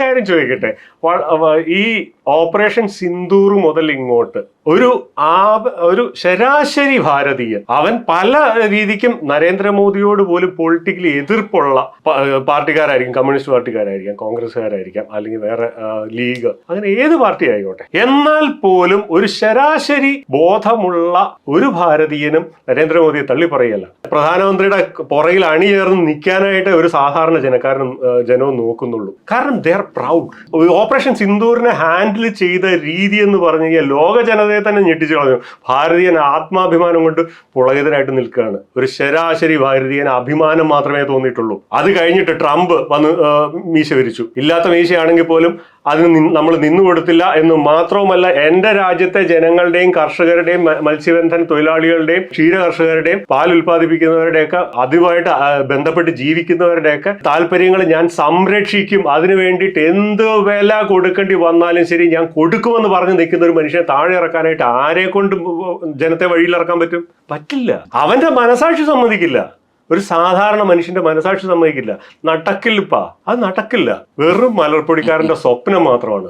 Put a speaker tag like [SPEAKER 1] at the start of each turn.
[SPEAKER 1] കാര്യം ചോദിക്കട്ടെ. ഈ ഓപ്പറേഷൻ സിന്ദൂർ മുതൽ ഇങ്ങോട്ട് ഒരു ആ- ഒരു ശരാശരി ഭാരതീയൻ അവൻ പല രീതിക്കും നരേന്ദ്രമോദിയോട് പോലും പൊളിറ്റിക്കലി എതിർപ്പുള്ള പാർട്ടിക്കാരായിരിക്കും കമ്മ്യൂണിസ്റ്റ് പാർട്ടിക്കാരായിരിക്കാം കോൺഗ്രസ്സുകാരായിരിക്കാം അല്ലെങ്കിൽ വേറെ ലീഗ് അങ്ങനെ ഏത് പാർട്ടി ആയിക്കോട്ടെ. എന്നാൽ പോലും ഒരു ശരാശരി ബോധമുള്ള ഒരു ഭാരതീയനും നരേന്ദ്രമോദിയെ തള്ളി പറയല്ല പ്രധാനമന്ത്രിയുടെ പുറകിൽ അണിചേർന്ന് നിൽക്കാനായിട്ട് ഒരു സാധാരണ ജനക്കാരനും ജനവും നോക്കുന്നുള്ളൂ. കാരണം ദേ ആർ പ്രൗഡ് ഓപ്പറേഷൻ സിന്ദൂറിനെ ഹാൻഡിൽ ചെയ്ത രീതി എന്ന് പറഞ്ഞു കഴിഞ്ഞാൽ ലോക ജനതയെ തന്നെ ഞെട്ടിച്ചു കളഞ്ഞു. ഭാരതീയൻ ആത്മാഭിമാനം കൊണ്ട് പുളകിതനായിട്ട് നിൽക്കുകയാണ്. ഒരു ശരാശരി ഭാരതീയൻ അഭിമാനം മാത്രമേ തോന്നിയിട്ടുള്ളൂ. അത് കഴിഞ്ഞിട്ട് ട്രംപ് വന്ന് മീശ വിരിച്ചു. ഇല്ലാത്ത മീശയാണെങ്കിൽ പോലും അതിന് നമ്മൾ നിന്നു കൊടുത്തില്ല എന്ന് മാത്രവുമല്ല എന്റെ രാജ്യത്തെ ജനങ്ങളുടെയും കർഷകരുടെയും മത്സ്യബന്ധന തൊഴിലാളികളുടെയും ക്ഷീര കർഷകരുടെയും പാൽ ഉൽപ്പാദിപ്പിക്കുന്നവരുടെയൊക്കെ അതുമായിട്ട് ബന്ധപ്പെട്ട് ജീവിക്കുന്നവരുടെയൊക്കെ താല്പര്യങ്ങൾ ഞാൻ സംരക്ഷിക്കും. അതിനു വേണ്ടിയിട്ട് എന്ത് വില കൊടുക്കേണ്ടി വന്നാലും ശരി ഞാൻ കൊടുക്കുമെന്ന് പറഞ്ഞ് നിൽക്കുന്ന ഒരു മനുഷ്യനെ താഴെ ഇറക്കാനായിട്ട് ആരെ കൊണ്ട് ജനത്തെ വഴിയിൽ ഇറക്കാൻ പറ്റും? പറ്റില്ല. അവന്റെ മനസാക്ഷി സമ്മതിക്കില്ല. ഒരു സാധാരണ മനുഷ്യന്റെ മനസാക്ഷി സമ്മതിക്കില്ല. നടക്കില്ലപ്പാ. അത് നടക്കില്ല. വെറും മലർപ്പൊടിക്കാരന്റെ സ്വപ്നം മാത്രമാണ്.